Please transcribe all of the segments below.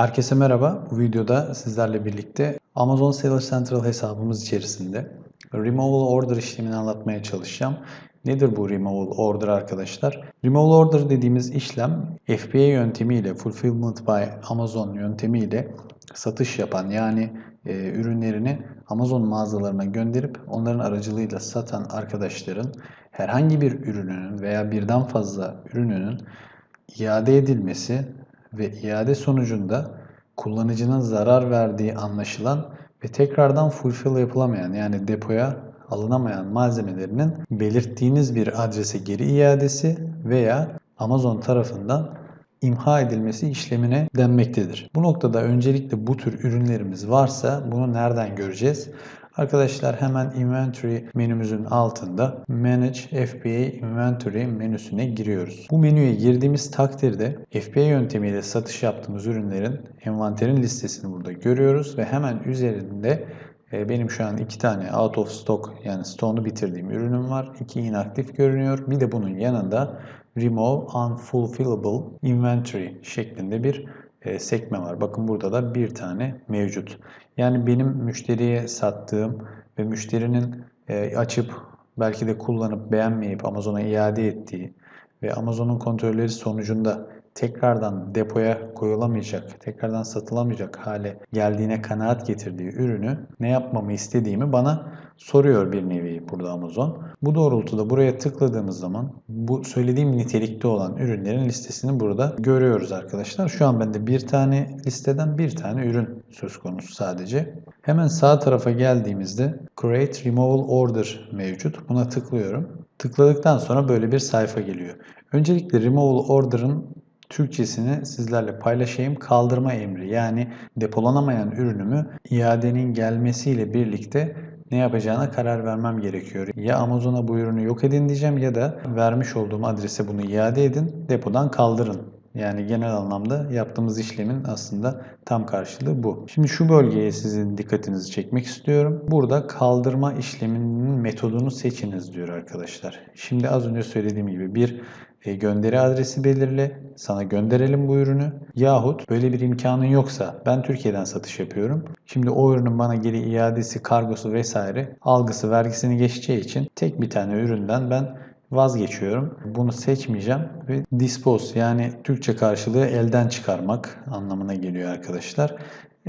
Herkese merhaba. Bu videoda sizlerle birlikte Amazon Seller Central hesabımız içerisinde Removal Order işlemini anlatmaya çalışacağım. Nedir bu Removal Order arkadaşlar? Removal Order dediğimiz işlem FBA yöntemiyle, Fulfillment by Amazon yöntemiyle satış yapan yani e, ürünlerini Amazon mağazalarına gönderip onların aracılığıyla satan arkadaşların herhangi bir ürününün veya birden fazla ürününün iade edilmesi ve iade sonucunda kullanıcının zarar verdiği anlaşılan ve tekrardan fulfill yapılamayan yani depoya alınamayan malzemelerinin belirttiğiniz bir adrese geri iadesi veya Amazon tarafından imha edilmesi işlemine denmektedir. Bu noktada öncelikle bu tür ürünlerimiz varsa bunu nereden göreceğiz? Arkadaşlar hemen Inventory menümüzün altında Manage FBA Inventory menüsüne giriyoruz. Bu menüye girdiğimiz takdirde FBA yöntemiyle satış yaptığımız ürünlerin envanterin listesini burada görüyoruz ve hemen üzerinde e, benim şu an iki tane out of stock yani stoğunu bitirdiğim ürünüm var. İki inaktif görünüyor. Bir de bunun yanında Remove Unfulfillable Inventory şeklinde bir e, sekme var. Bakın burada da bir tane mevcut. Yani benim müşteriye sattığım ve müşterinin e, açıp belki de kullanıp beğenmeyip Amazon'a iade ettiği ve Amazon'un kontrolleri sonucunda tekrardan depoya koyulamayacak, tekrardan satılamayacak hale geldiğine kanaat getirdiği ürünü ne yapmamı istediğimi bana soruyor bir nevi burada Amazon. Bu doğrultuda buraya tıkladığımız zaman bu söylediğim nitelikte olan ürünlerin listesini burada görüyoruz arkadaşlar. Şu an bende bir tane listeden bir tane ürün söz konusu sadece. Hemen sağ tarafa geldiğimizde Create Removal Order mevcut. Buna tıklıyorum. Tıkladıktan sonra böyle bir sayfa geliyor. Öncelikle Removal Order'ın Türkçesini sizlerle paylaşayım. Kaldırma emri yani depolanamayan ürünümü iadenin gelmesiyle birlikte ne yapacağına karar vermem gerekiyor. Ya Amazon'a bu ürünü yok edin diyeceğim ya da vermiş olduğum adrese bunu iade edin, depodan kaldırın. Yani genel anlamda yaptığımız işlemin aslında tam karşılığı bu. Şimdi şu bölgeye sizin dikkatinizi çekmek istiyorum. Burada kaldırma işleminin metodunu seçiniz diyor arkadaşlar. Şimdi az önce söylediğim gibi bir e, gönderi adresi belirle, sana gönderelim bu ürünü. Yahut böyle bir imkanın yoksa ben Türkiye'den satış yapıyorum. Şimdi o ürünün bana geri iadesi, kargosu vesaire algısı, vergisini geçeceği için tek bir tane üründen ben vazgeçiyorum. Bunu seçmeyeceğim ve dispose yani Türkçe karşılığı elden çıkarmak anlamına geliyor arkadaşlar.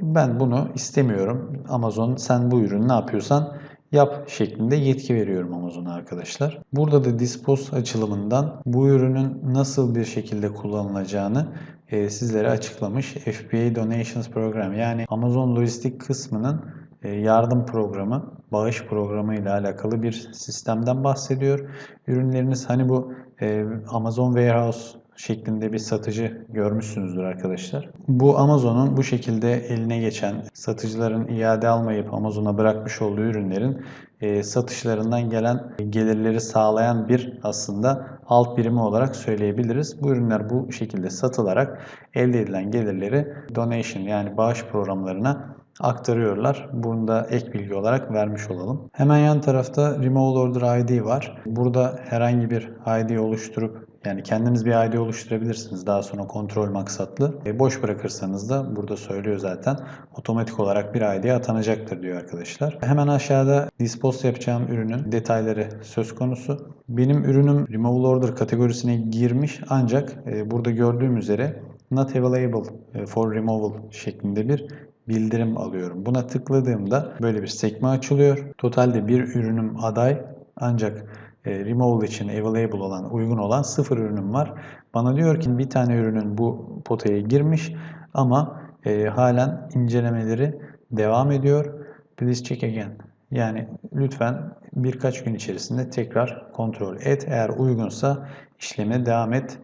Ben bunu istemiyorum. Amazon sen bu ürünü ne yapıyorsan yap şeklinde yetki veriyorum Amazon'a arkadaşlar. Burada da Dispose açılımından bu ürünün nasıl bir şekilde kullanılacağını e, sizlere açıklamış. FBA Donations Program yani Amazon lojistik kısmının yardım programı, bağış programı ile alakalı bir sistemden bahsediyor. Ürünleriniz hani bu e, Amazon Warehouse şeklinde bir satıcı görmüşsünüzdür arkadaşlar. Bu Amazon'un bu şekilde eline geçen satıcıların iade almayıp Amazon'a bırakmış olduğu ürünlerin e, satışlarından gelen gelirleri sağlayan bir aslında alt birimi olarak söyleyebiliriz. Bu ürünler bu şekilde satılarak elde edilen gelirleri donation yani bağış programlarına aktarıyorlar. Bunu da ek bilgi olarak vermiş olalım. Hemen yan tarafta Removal Order ID var. Burada herhangi bir ID oluşturup yani kendiniz bir ID oluşturabilirsiniz daha sonra kontrol maksatlı. E, boş bırakırsanız da burada söylüyor zaten otomatik olarak bir ID atanacaktır diyor arkadaşlar. Hemen aşağıda dispose yapacağım ürünün detayları söz konusu. Benim ürünüm Removal Order kategorisine girmiş ancak e, burada gördüğüm üzere Not available e, for removal şeklinde bir bildirim alıyorum. Buna tıkladığımda böyle bir sekme açılıyor. Totalde bir ürünüm aday ancak e, removal için available olan, uygun olan sıfır ürünüm var. Bana diyor ki bir tane ürünün bu potaya girmiş ama e, halen incelemeleri devam ediyor. Please check again. Yani lütfen birkaç gün içerisinde tekrar kontrol et. Eğer uygunsa işleme devam et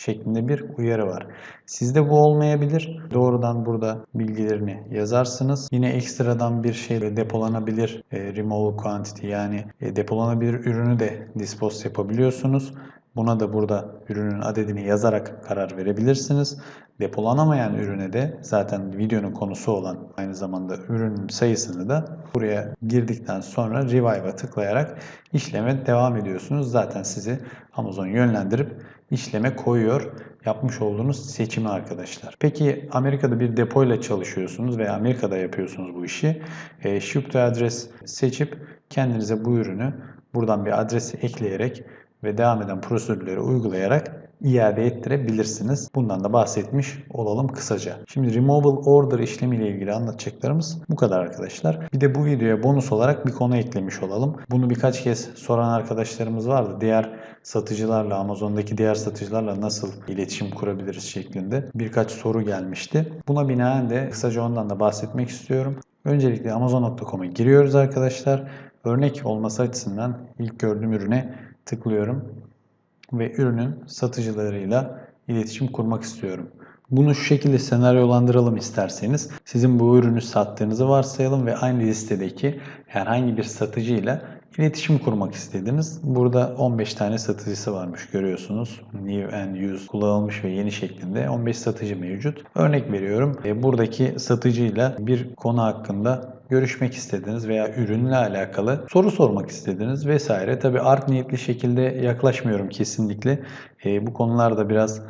şeklinde bir uyarı var. Sizde bu olmayabilir. Doğrudan burada bilgilerini yazarsınız. Yine ekstradan bir şey depolanabilir e, remove quantity yani e, depolanabilir ürünü de dispose yapabiliyorsunuz. Buna da burada ürünün adedini yazarak karar verebilirsiniz. Depolanamayan ürüne de zaten videonun konusu olan aynı zamanda ürünün sayısını da buraya girdikten sonra Revive'a tıklayarak işleme devam ediyorsunuz. Zaten sizi Amazon yönlendirip işleme koyuyor. yapmış olduğunuz seçimi arkadaşlar. Peki Amerika'da bir depoyla çalışıyorsunuz veya Amerika'da yapıyorsunuz bu işi. E, ship to address seçip kendinize bu ürünü buradan bir adresi ekleyerek ve devam eden prosedürleri uygulayarak iade ettirebilirsiniz. Bundan da bahsetmiş olalım kısaca. Şimdi removal order işlemi ile ilgili anlatacaklarımız bu kadar arkadaşlar. Bir de bu videoya bonus olarak bir konu eklemiş olalım. Bunu birkaç kez soran arkadaşlarımız vardı. Diğer satıcılarla, Amazon'daki diğer satıcılarla nasıl iletişim kurabiliriz şeklinde birkaç soru gelmişti. Buna binaen de kısaca ondan da bahsetmek istiyorum. Öncelikle Amazon.com'a giriyoruz arkadaşlar. Örnek olması açısından ilk gördüğüm ürüne tıklıyorum ve ürünün satıcılarıyla iletişim kurmak istiyorum. Bunu şu şekilde senaryolandıralım isterseniz. Sizin bu ürünü sattığınızı varsayalım ve aynı listedeki herhangi bir satıcıyla iletişim kurmak istediniz. Burada 15 tane satıcısı varmış görüyorsunuz. New and used kullanılmış ve yeni şeklinde 15 satıcı mevcut. Örnek veriyorum. E, buradaki satıcıyla bir konu hakkında görüşmek istediniz veya ürünle alakalı soru sormak istediniz vesaire. Tabi art niyetli şekilde yaklaşmıyorum kesinlikle. E, bu konularda biraz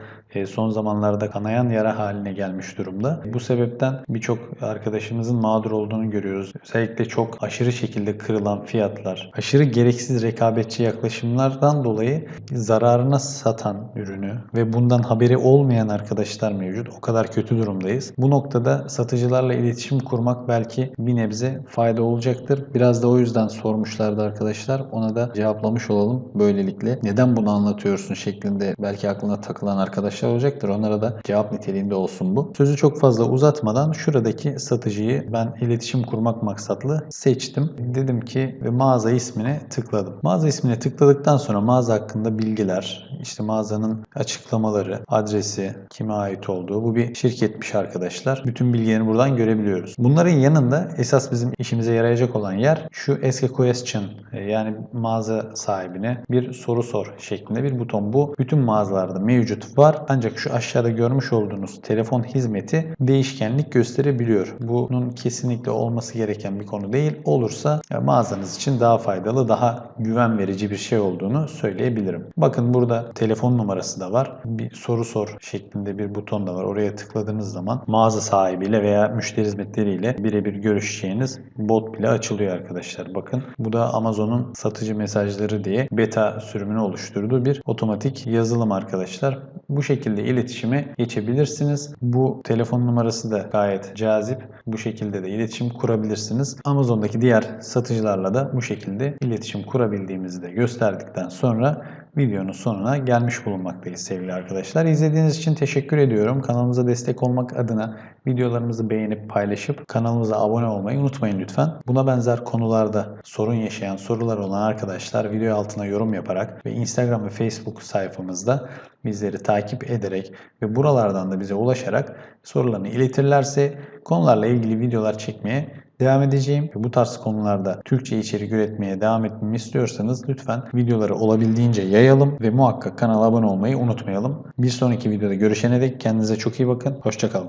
son zamanlarda kanayan yara haline gelmiş durumda. Bu sebepten birçok arkadaşımızın mağdur olduğunu görüyoruz. Özellikle çok aşırı şekilde kırılan fiyatlar, aşırı gereksiz rekabetçi yaklaşımlardan dolayı zararına satan ürünü ve bundan haberi olmayan arkadaşlar mevcut. O kadar kötü durumdayız. Bu noktada satıcılarla iletişim kurmak belki bir nebze fayda olacaktır. Biraz da o yüzden sormuşlardı arkadaşlar. Ona da cevaplamış olalım böylelikle. Neden bunu anlatıyorsun şeklinde belki aklına takılan arkadaşlar olacaktır. Onlara da cevap niteliğinde olsun bu. Sözü çok fazla uzatmadan şuradaki satıcıyı ben iletişim kurmak maksatlı seçtim. Dedim ki ve mağaza ismine tıkladım. Mağaza ismine tıkladıktan sonra mağaza hakkında bilgiler, işte mağazanın açıklamaları, adresi, kime ait olduğu bu bir şirketmiş arkadaşlar. Bütün bilgilerini buradan görebiliyoruz. Bunların yanında esas bizim işimize yarayacak olan yer şu Ask a Question yani mağaza sahibine bir soru sor şeklinde bir buton. Bu bütün mağazalarda mevcut var. Ancak şu aşağıda görmüş olduğunuz telefon hizmeti değişkenlik gösterebiliyor. Bunun kesinlikle olması gereken bir konu değil. Olursa mağazanız için daha faydalı, daha güven verici bir şey olduğunu söyleyebilirim. Bakın burada telefon numarası da var. Bir soru sor şeklinde bir buton da var. Oraya tıkladığınız zaman mağaza sahibiyle veya müşteri hizmetleriyle birebir görüşeceğiniz bot bile açılıyor arkadaşlar. Bakın bu da Amazon'un satıcı mesajları diye beta sürümünü oluşturduğu bir otomatik yazılım arkadaşlar. Bu şekilde iletişime geçebilirsiniz. Bu telefon numarası da gayet cazip. Bu şekilde de iletişim kurabilirsiniz. Amazon'daki diğer satıcılarla da bu şekilde iletişim kurabildiğimizi de gösterdikten sonra videonun sonuna gelmiş bulunmaktayız sevgili arkadaşlar. İzlediğiniz için teşekkür ediyorum. Kanalımıza destek olmak adına videolarımızı beğenip paylaşıp kanalımıza abone olmayı unutmayın lütfen. Buna benzer konularda sorun yaşayan sorular olan arkadaşlar video altına yorum yaparak ve Instagram ve Facebook sayfamızda bizleri takip ederek ve buralardan da bize ulaşarak sorularını iletirlerse konularla ilgili videolar çekmeye devam edeceğim. Bu tarz konularda Türkçe içerik üretmeye devam etmemi istiyorsanız lütfen videoları olabildiğince yayalım ve muhakkak kanala abone olmayı unutmayalım. Bir sonraki videoda görüşene dek kendinize çok iyi bakın. Hoşçakalın.